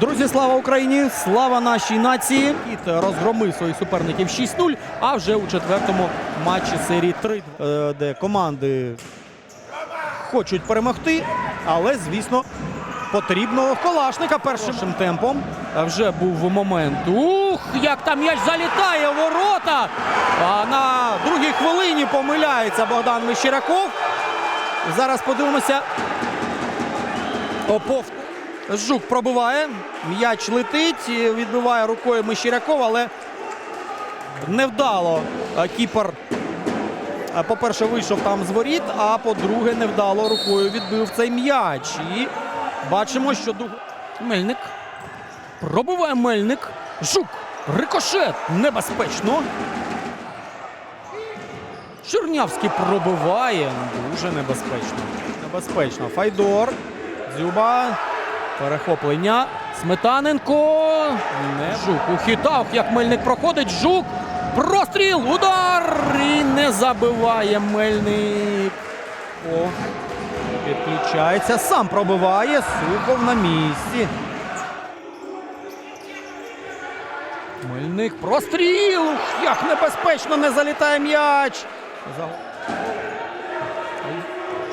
Друзі, слава Україні! Слава нашій нації! Кіт розгромив своїх суперників 6-0, а вже у четвертому матчі серії 3, е, де команди хочуть перемогти, але, звісно, потрібно Колашника першим темпом. Вже був момент. Ух, як там м'яч залітає в ворота! А на другій хвилині помиляється Богдан Мещеряков. Зараз подивимося. Опов. Жук пробиває. М'яч летить, відбиває рукою Мещеряков, але невдало кіпер. По-перше, вийшов там з воріт, а по-друге, невдало рукою відбив цей м'яч. І бачимо, що дуг... Мельник. Пробиває Мельник. Жук. Рикошет. Небезпечно. Чернявський пробиває. Дуже небезпечно. Небезпечно. Файдор. Дзюба. Перехоплення. Сметаненко. Не жук. Ухитав, як Мельник проходить. Жук. Простріл. Удар. І не забиває Мельник. О. Підключається. Сам пробиває. Сухов на місці. Мельник. Простріл. Як небезпечно не залітає м'яч.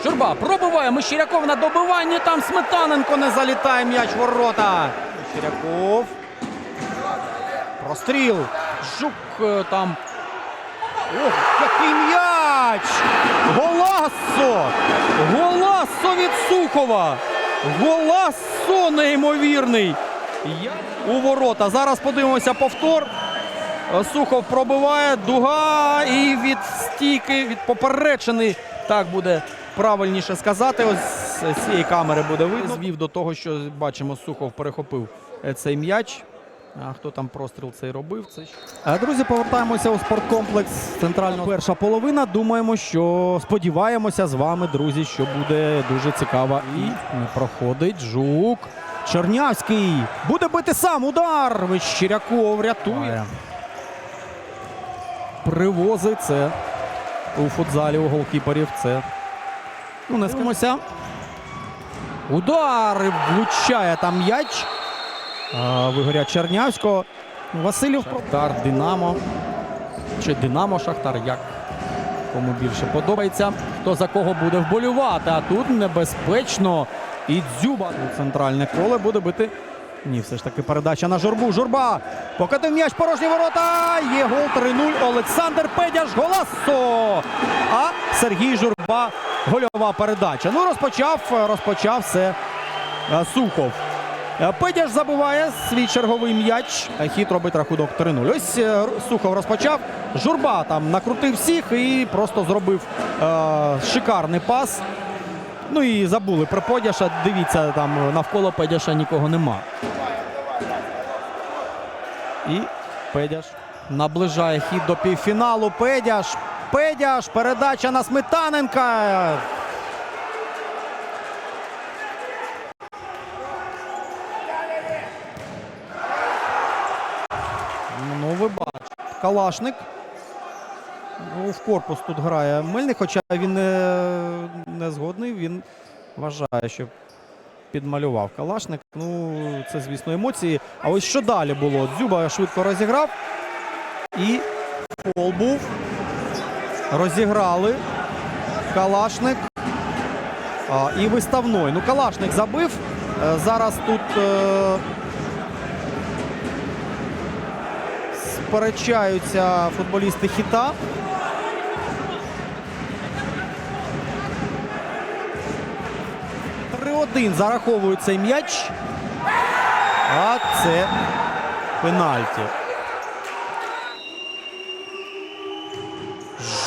Щурба пробиває Мещеряков на добиванні. Там Сметаненко не залітає м'яч ворота. Мещеряков. Простріл. Жук е, там. Ох, який м'яч! Голассо! Голассо від Сухова! Голассо неймовірний! У ворота. Зараз подивимося повтор. Е, Сухов пробиває, дуга і від стійки, від поперечини. Так буде правильніше сказати. Ось з цієї камери буде видно. Звів до того, що бачимо, Сухов перехопив е, цей м'яч. А хто там простріл цей робив? Це Е, Друзі, повертаємося у спорткомплекс центрального перша половина. Думаємо, що сподіваємося з вами, друзі, що буде дуже цікава. І не проходить жук. Чернявський буде бити сам удар. Вещеряков рятує. Привозить це у футзалі у голкіперів. Це ну не скимося. Удар влучає там м'яч. Вигоря Чернявського. Василів Шахтар, Динамо. Чи Динамо Шахтар, як кому більше подобається. Хто за кого буде вболювати. А тут небезпечно. І дзюба центральне коле буде бити. Ні, все ж таки передача на журбу. Журба. Покатив м'яч порожні ворота. Є гол 3-0. Олександр Педяш. Голасо. А Сергій Журба. Гольова передача. Ну, розпочав, розпочав все е, Сухов. Е, Педяш забиває свій черговий м'яч. Е, Хід робить рахунок 3-0. Ось Сухов розпочав. Журба там накрутив всіх і просто зробив е, шикарний пас. Ну і забули про Подяша. Дивіться, там навколо Педяша нікого нема. І Педяш наближає хід до півфіналу. Педяш. Педяш. Передача на Сметаненка. Ну, ви бачите. Калашник. Ну, в корпус тут грає Мельник, хоча він не, не згодний. Він вважає, що підмалював Калашник. Ну, це, звісно, емоції. А ось що далі було? Дзюба швидко розіграв. І фол був. Розіграли. Калашник. А, і виставной. Ну, Калашник забив. Е, Зараз тут. Е, Сперечаються футболісти хіта. Три-один зараховують цей м'яч. А це пенальті.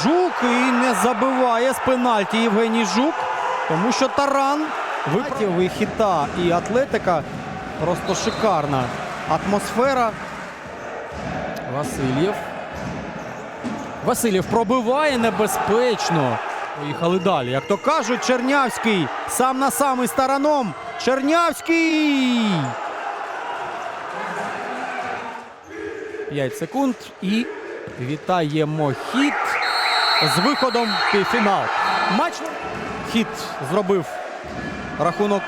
Жук і не забиває з пенальті Євгеній Жук, тому що таран виправив і хіта і атлетика. Просто шикарна атмосфера. Васильєв. Васильєв пробиває небезпечно. Поїхали далі. Як то кажуть, Чернявський сам на сам із тараном. Чернявський! 5 секунд і вітаємо хід з виходом в півфінал. Матч хід зробив рахунок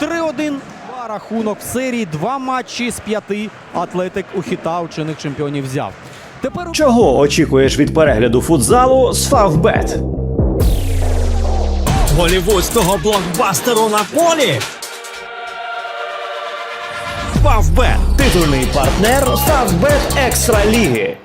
3-1. Два Рахунок в серії два матчі з п'яти атлетик у хіта у чинних чемпіонів взяв. Тепер Чого очікуєш від перегляду футзалу з Фавбет? голівудського блокбастеру на полі. Фавбет. Титульний партнер Фавбет Екстра Ліги.